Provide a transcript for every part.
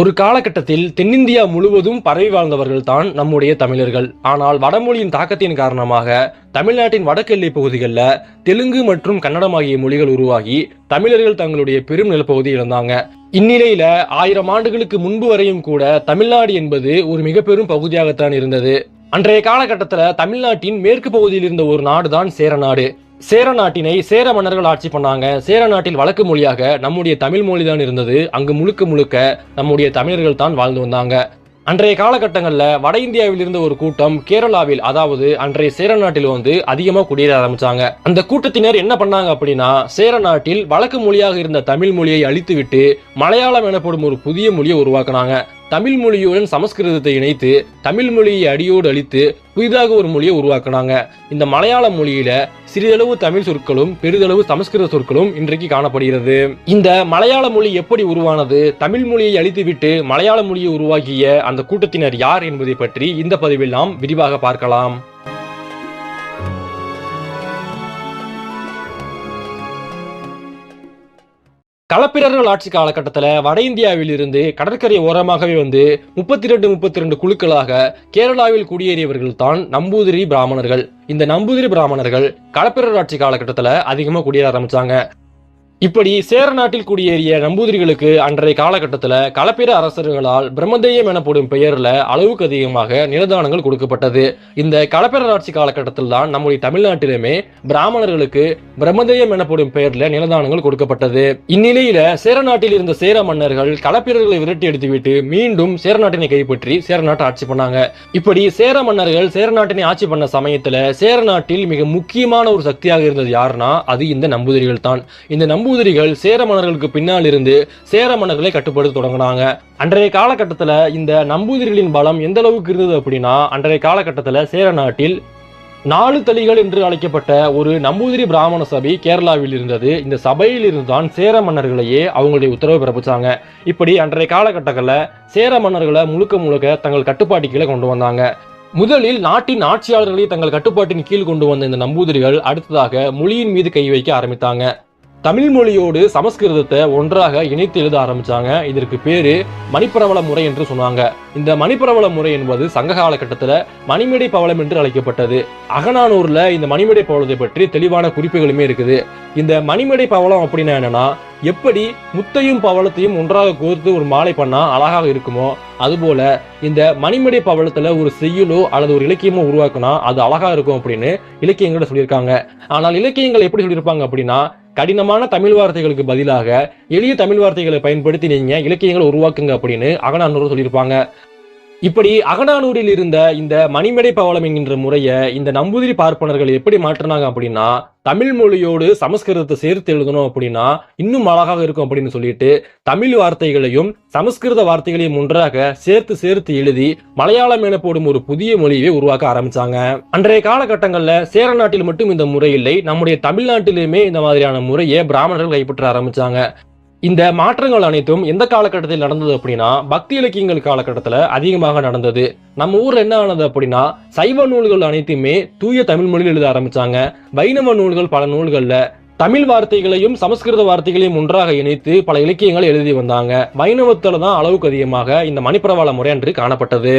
ஒரு காலகட்டத்தில் தென்னிந்தியா முழுவதும் பரவி வாழ்ந்தவர்கள் தான் நம்முடைய தமிழர்கள். ஆனால் வடமொழியின் தாக்கத்தின் காரணமாக தமிழ்நாட்டின் வடக்கெல்லை பகுதிகளில் தெலுங்கு மற்றும் கன்னடம் ஆகிய மொழிகள் உருவாகி தமிழர்கள் தங்களுடைய பெரும் நிலப்பகுதி இழந்தாங்க இந்நிலையில ஆயிரம் ஆண்டுகளுக்கு முன்பு வரையும் கூட தமிழ்நாடு என்பது ஒரு மிக பெரும் பகுதியாகத்தான் இருந்தது. அன்றைய காலகட்டத்தில் தமிழ்நாட்டின் மேற்கு பகுதியில் இருந்த ஒரு நாடுதான் சேரநாடு. சேர சேர நாட்டினை சேர மன்னர்கள் ஆட்சி பண்ணாங்க. சேர நாட்டில் வழக்கு மொழியாக நம்முடைய தமிழ் மொழி தான் இருந்தது. அங்கு முழுக்க முழுக்க நம்முடைய தமிழர்கள் தான் வாழ்ந்து வந்தாங்க. அன்றைய காலகட்டங்களில் வட இந்தியாவில் இருந்த ஒரு கூட்டம் கேரளாவில் அதாவது அன்றைய சேர நாட்டில் வந்து அதிகமாக குடியேற ஆரம்பிச்சாங்க. அந்த கூட்டத்தினர் என்ன பண்ணாங்க அப்படின்னா சேர நாட்டில் வழக்கு மொழியாக இருந்த தமிழ் மொழியை அழித்துவிட்டு மலையாளம் எனப்படும் ஒரு புதிய மொழியை உருவாக்குனாங்க. தமிழ் மொழியுடன் சமஸ்கிருதத்தை இணைத்து தமிழ் மொழியை அடியோடு அழித்து புதிதாக ஒரு மொழியை உருவாக்குனாங்க. இந்த மலையாள மொழியில சிறிதளவு தமிழ் சொற்களும் பெரிதளவு சமஸ்கிருத சொற்களும் இன்றைக்கு காணப்படுகிறது. இந்த மலையாள மொழி எப்படி உருவானது? தமிழ் மொழியை அழித்துவிட்டு மலையாள மொழியை உருவாக்கிய அந்த கூட்டத்தினர் யார் என்பதை பற்றி இந்த பதிவில் நாம் விரிவாக பார்க்கலாம். களப்பிரர்கள் ஆட்சி காலகட்டத்தில் வட இந்தியாவில் இருந்து கடற்கரை ஓரமாகவே வந்து முப்பத்தி ரெண்டு முப்பத்தி ரெண்டு குழுக்களாக கேரளாவில் குடியேறியவர்கள் தான் நம்பூதிரி பிராமணர்கள். இந்த நம்பூதிரி பிராமணர்கள் களப்பிரர் ஆட்சி காலகட்டத்தில் அதிகமாக குடியேற ஆரம்பிச்சாங்க. இப்படி சேர நாட்டில் குடியேறிய நம்பூதிரிகளுக்கு அன்றைய காலகட்டத்தில் களப்பிர அரசர்களால் பிரம்மதேயம் எனப்படும் பெயரில் அளவுக்கு அதிகமாக நிலதானங்கள் கொடுக்கப்பட்டது. இந்த களப்பிரர் ஆட்சி காலகட்டத்தில் தான் நம்முடைய தமிழ்நாட்டிலுமே பிராமணர்களுக்கு பிரம்மதேயம் எனப்படும் பெயரில் நிலதானங்கள் கொடுக்கப்பட்டது. இந்நிலையில சேர நாட்டில் இருந்த சேர மன்னர்கள் களப்பிரர்களை விரட்டி எடுத்துவிட்டு மீண்டும் சேர நாட்டினை கைப்பற்றி சேர நாட்டை ஆட்சி பண்ணாங்க. இப்படி சேர மன்னர்கள் சேர நாட்டினை ஆட்சி பண்ண சமயத்தில் சேர நாட்டில் மிக முக்கியமான ஒரு சக்தியாக இருந்தது யாருன்னா அது இந்த நம்பூதிரிகள் தான். இந்த நம்பூதிரிகள் சேர மன்னர்களுக்கு பின்னால் இருந்து சேர மன்னர்களை கட்டுப்படுத்த தொடங்கினாங்க. அன்றைய காலகட்டத்தில் இந்த நம்பூதிரிகளின் பலம் எந்த அளவுக்கு இருந்தது அப்படின்னா அன்றைய காலகட்டத்தில் சேர நாட்டில் நாலு தளிகள் என்று அழைக்கப்பட்ட ஒரு நம்பூதிரி பிராமண சபை கேரளாவில் இருந்தது. இந்த சபையில் இருந்துதான் சேர மன்னர்களையே அவங்களுடைய உத்தரவு பிறப்பிச்சாங்க. இப்படி அன்றைய காலகட்டங்களில் சேர மன்னர்களை முழுக்க முழுக்க தங்கள் கட்டுப்பாட்டு கீழே கொண்டு வந்தாங்க. முதலில் நாட்டின் ஆட்சியாளர்களை தங்கள் கட்டுப்பாட்டின் கீழ் கொண்டு வந்த இந்த நம்பூதிரிகள் அடுத்ததாக மொழியின் மீது கை வைக்க ஆரம்பித்தாங்க. தமிழ் மொழியோடு சமஸ்கிருதத்தை ஒன்றாக இணைத்து எழுத ஆரம்பிச்சாங்க. இதற்கு பேரு மணிப்பிரவள முறை என்று சொன்னாங்க. இந்த மணிப்பிரவள முறை என்பது சங்க காலகட்டத்தில் மணிமேடை பவளம் என்று அழைக்கப்பட்டது. அகநானூர்ல இந்த மணிமேடை பவளத்தை பற்றி தெளிவான குறிப்புகளுமே இருக்குது. இந்த மணிமேடை பவளம் அப்படின்னா என்னன்னா எப்படி முத்தையும் பவளத்தையும் ஒன்றாக கோர்த்து ஒரு மாலை பண்ணா அழகாக இருக்குமோ அதுபோல இந்த மணிமேடை பவளத்துல ஒரு செய்யுளோ அல்லது ஒரு இலக்கியமோ உருவாக்குனா அது அழகா இருக்கும் அப்படின்னு இலக்கியங்களை சொல்லியிருக்காங்க. ஆனால் இலக்கியங்கள் எப்படி சொல்லியிருப்பாங்க அப்படின்னா கடினமான தமிழ் வார்த்தைகளுக்கு பதிலாக எளிய தமிழ் வார்த்தைகளை பயன்படுத்தி நீங்க இலக்கியங்களை உருவாக்குங்க அப்படின்னு அகனானூர் சொல்லியிருப்பாங்க. இப்படி அகநானூரில் இருந்த இந்த மணிமேடை பவளம் என்கின்ற முறையை இந்த நம்பூதிரி பார்ப்பனர்கள் எப்படி மாற்றினாங்க அப்படின்னா தமிழ் மொழியோடு சமஸ்கிருதத்தை சேர்த்து எழுதணும் அப்படின்னா இன்னும் அழகாக இருக்கும் அப்படின்னு சொல்லிட்டு தமிழ் வார்த்தைகளையும் சமஸ்கிருத வார்த்தைகளையும் ஒன்றாக சேர்த்து சேர்த்து எழுதி மலையாளம் எனப்படும் ஒரு புதிய மொழியை உருவாக்க ஆரம்பிச்சாங்க. அன்றைய காலகட்டங்களில் சேர நாட்டில் மட்டும் இந்த முறை இல்லை நம்முடைய தமிழ்நாட்டிலுமே இந்த மாதிரியான முறையை பிராமணர்கள் கைப்பற்ற ஆரம்பிச்சாங்க. இந்த மாற்றங்கள் அனைத்தும் எந்த காலகட்டத்தில் நடந்தது அப்படின்னா பக்தி இலக்கியங்கள் காலகட்டத்தில் அதிகமாக நடந்தது. நம்ம ஊரில் என்ன ஆனது அப்படின்னா சைவ நூல்கள் அனைத்துமே தூய தமிழ் மொழியில் எழுத ஆரம்பிச்சாங்க. வைணவ நூல்கள் பல நூல்களில் தமிழ் வார்த்தைகளையும் சமஸ்கிருத வார்த்தைகளையும் ஒன்றாக இணைத்து பல இலக்கியங்களை எழுதி வந்தாங்க. வைணவத்தில் தான் அளவுக்கு அதிகமாக இந்த மணிப்பிரவாள முறை அன்று காணப்பட்டது.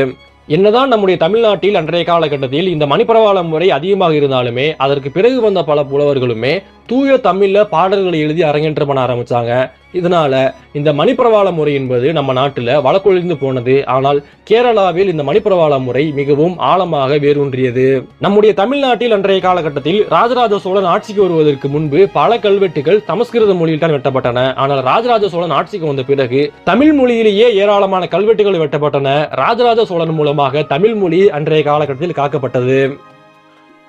என்னதான் நம்முடைய தமிழ்நாட்டில் அன்றைய காலகட்டத்தில் இந்த மணிப்பிரவாள முறை அதிகமாக இருந்தாலுமே அதற்கு பிறகு வந்த பல புலவர்களுமே தூய தமிழில் பாடல்களை எழுதி அரங்கேற்றம் பண்ண ஆரம்பித்தாங்க இதனால இந்த மணிப்பிரவாள முறை என்பது நம்ம நாட்டில் வழக்கொழிந்து போனது. ஆனால் கேரளாவில் இந்த மணிப்பிரவாள முறை மிகவும் ஆழமாக வேரூன்றியது. நம்முடைய தமிழ்நாட்டில் அன்றைய காலகட்டத்தில் ராஜராஜ சோழன் ஆட்சிக்கு வருவதற்கு முன்பு பல கல்வெட்டுகள் சமஸ்கிருத மொழியில் தான் வெட்டப்பட்டன. ஆனால் ராஜராஜ சோழன் ஆட்சிக்கு வந்த பிறகு தமிழ் மொழியிலேயே ஏராளமான கல்வெட்டுகள் வெட்டப்பட்டன. ராஜராஜ சோழன் மூலமாக தமிழ் மொழி அன்றைய காலகட்டத்தில் காக்கப்பட்டது.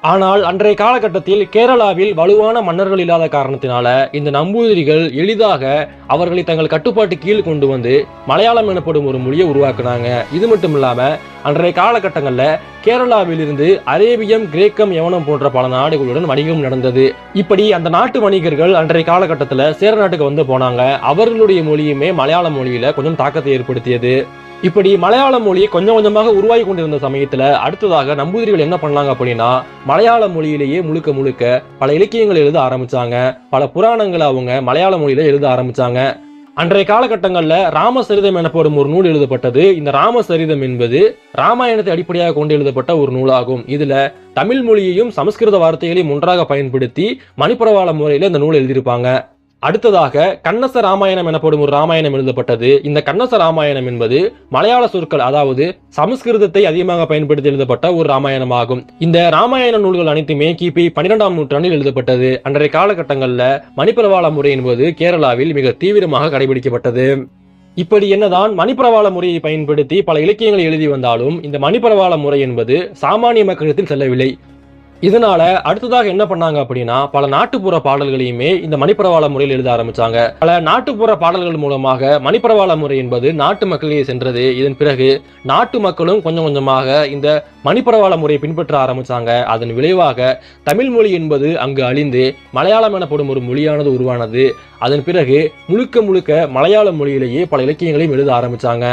ஆனால் அன்றைய காலகட்டத்தில் கேரளாவில் வலுவான மன்னர்கள் இல்லாத காரணத்தினால இந்த நம்பூதிரிகள் எளிதாக அவர்களை தங்கள் கட்டுப்பாட்டு கீழ் கொண்டு வந்து மலையாளம் எனப்படும் ஒரு மொழியை உருவாக்குனாங்க. இது மட்டும் இல்லாம அன்றைய காலகட்டங்களில் கேரளாவிலிருந்து அரேபியம் கிரேக்கம் யவனம் போன்ற பல நாடுகளுடன் வணிகம் நடந்தது. இப்படி அந்த நாட்டு வணிகர்கள் அன்றைய காலகட்டத்தில் சேர நாட்டுக்கு வந்து போனாங்க. அவர்களுடைய மொழியுமே மலையாள மொழியில கொஞ்சம் தாக்கத்தை ஏற்படுத்தியது. இப்படி மலையாள மொழி கொஞ்சம் கொஞ்சமாக உருவாகி கொண்டிருந்த சமயத்துல அடுத்ததாக நம்பூதிரிகள் என்ன பண்ணாங்க அப்படின்னா மலையாள மொழியிலேயே முழுக்க முழுக்க பல இலக்கியங்கள் எழுத ஆரம்பிச்சாங்க. பல புராணங்களை அவங்க மலையாள மொழியில எழுத ஆரம்பிச்சாங்க. அன்றைய காலகட்டங்களில் ராமசரிதம் எனப்படும் ஒரு நூல் எழுதப்பட்டது. இந்த ராமசரிதம் என்பது ராமாயணத்தை அடிப்படையாக கொண்டு எழுதப்பட்ட ஒரு நூலாகும். இதுல தமிழ் மொழியையும் சமஸ்கிருத வார்த்தைகளையும் ஒன்றாக பயன்படுத்தி மணிப்பிரவாள முறையில் இந்த நூல் எழுதியிருப்பாங்க. அடுத்ததாக கண்ணச ராமாயணம் எனப்படும் ஒரு ராமாயணம் எழுதப்பட்டது. இந்த கண்ணச ராமாயணம் என்பது மலையாள சொற்கள் அதாவது சமஸ்கிருதத்தை அதிகமாக பயன்படுத்தி எழுதப்பட்ட ஒரு ராமாயணமாகும். இந்த ராமாயண நூல்கள் அனைத்துமே கிபி பன்னிரெண்டாம் நூற்றாண்டில் எழுதப்பட்டது. அன்றைய காலகட்டங்களில் மணிப்பிரவாள முறை என்பது கேரளாவில் மிக தீவிரமாக கடைபிடிக்கப்பட்டது. இப்படி என்னதான் மணிப்பிரவாள முறையை பயன்படுத்தி பல இலக்கியங்களை எழுதி வந்தாலும் இந்த மணிப்பிரவாள முறை என்பது சாமானிய மக்களிடத்தில் செல்லவில்லை. இதனால அடுத்ததாக என்ன பண்ணாங்க அப்படின்னா பல நாட்டுப்புற பாடல்களையுமே இந்த மணிப்பரவாள முறையில் எழுத ஆரம்பிச்சாங்க. பல நாட்டுப்புற பாடல்கள் மூலமாக மணிப்பரவாள முறை என்பது நாட்டு மக்களிடையே சென்றது. இதன் பிறகு நாட்டு மக்களும் கொஞ்சம் கொஞ்சமாக இந்த மணிப்பரவாள முறையை பின்பற்ற ஆரம்பிச்சாங்க. அதன் விளைவாக தமிழ் மொழி என்பது அங்கு அழிந்து மலையாளம் எனப்படும் ஒரு மொழியானது உருவானது. அதன் பிறகு முழுக்க முழுக்க மலையாள மொழியிலேயே பல இலக்கியங்களையும் எழுத ஆரம்பிச்சாங்க.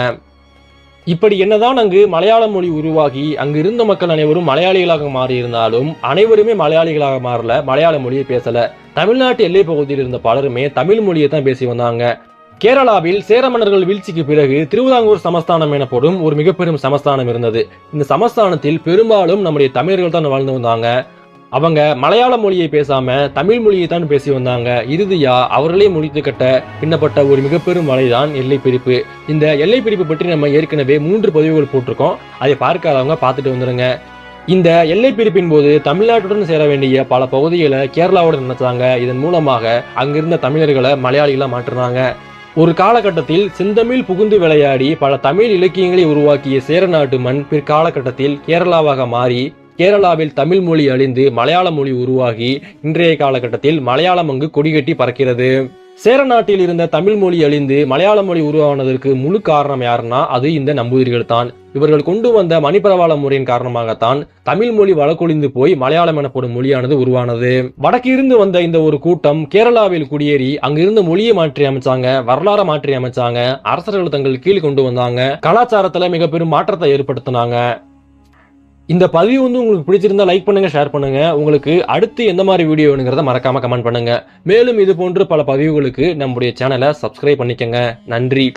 இப்படி என்னதான் அங்கு மலையாள மொழி உருவாகி அங்கு இருந்த மக்கள் அனைவரும் மலையாளிகளாக மாறி இருந்தாலும் அனைவருமே மலையாளிகளாக மாறல மலையாள மொழியை பேசல. தமிழ்நாட்டு எல்லை பகுதியில் இருந்த பலருமே தமிழ் மொழியை தான் பேசி வந்தாங்க. கேரளாவில் சேர மன்னர்கள் வீழ்ச்சிக்கு பிறகு திருவிதாங்கூர் சமஸ்தானம் எனப்படும் ஒரு மிகப்பெரும் சமஸ்தானம் இருந்தது. இந்த சமஸ்தானத்தில் பெரும்பாலும் நம்முடைய தமிழர்கள் தான் வாழ்ந்து வந்தாங்க. அவங்க மலையாள மொழியை பேசாம தமிழ் மொழியை தான் பேசி வந்தாங்க. இறுதியா அவர்களே முடித்து கட்ட பின்னப்பட்ட ஒரு மிகப்பெரும் மலைதான் எல்லை பிரிப்பு. இந்த எல்லை பிரிப்பு பற்றி நம்ம ஏற்கனவே மூன்று பதிவுகள் போட்டிருக்கோம். அதை பார்க்காதவங்க பார்த்துட்டு வந்துருங்க. இந்த எல்லை பிரிப்பின் போது தமிழ்நாட்டுடன் சேர வேண்டிய பல பகுதிகளை கேரளாவோட நினைச்சாங்க இதன் மூலமாக அங்கிருந்த தமிழர்களை மலையாளிகளாக மாற்றினாங்க. ஒரு காலகட்டத்தில் செந்தமிழ் புகுந்து விளையாடி பல தமிழ் இலக்கியங்களை உருவாக்கிய சேர நாட்டு மண் பிற்காலகட்டத்தில் கேரளாவாக மாறி கேரளாவில் தமிழ் மொழி அழிந்து மலையாள மொழி உருவாகி இன்றைய காலகட்டத்தில் மலையாளம் அங்கு கொடிகட்டி பறக்கிறது. சேர நாட்டில் இருந்த தமிழ் மொழி அழிந்து மலையாள மொழி உருவானதற்கு முழு காரணம் யாருன்னா அது இந்த நம்பூதிரிகள் தான். இவர்கள் கொண்டு வந்த மணிப்பிரவாள முறையின் காரணமாகத்தான் தமிழ் மொழி வழக்கொழிந்து போய் மலையாளம் எனப்படும் மொழியானது உருவானது. வடக்கிருந்து வந்த இந்த ஒரு கூட்டம் கேரளாவில் குடியேறி அங்கிருந்த மொழியை மாற்றி அமைச்சாங்க வரலாறை மாற்றி அமைச்சாங்க அரசர்கள் தங்கள் கீழ் கொண்டு வந்தாங்க கலாச்சாரத்துல மிக பெரும் மாற்றத்தை ஏற்படுத்தினாங்க. இந்த பதிவு வந்து உங்களுக்கு பிடிச்சிருந்தா லைக் பண்ணுங்க ஷேர் பண்ணுங்க. உங்களுக்கு அடுத்து எந்த மாதிரி வீடியோ வேணுங்கிறத மறக்காம கமெண்ட் பண்ணுங்க. மேலும் இது போன்று பல பதிவுகளுக்கு நம்முடைய சேனலை சப்ஸ்கிரைப் பண்ணிக்கங்க. நன்றி.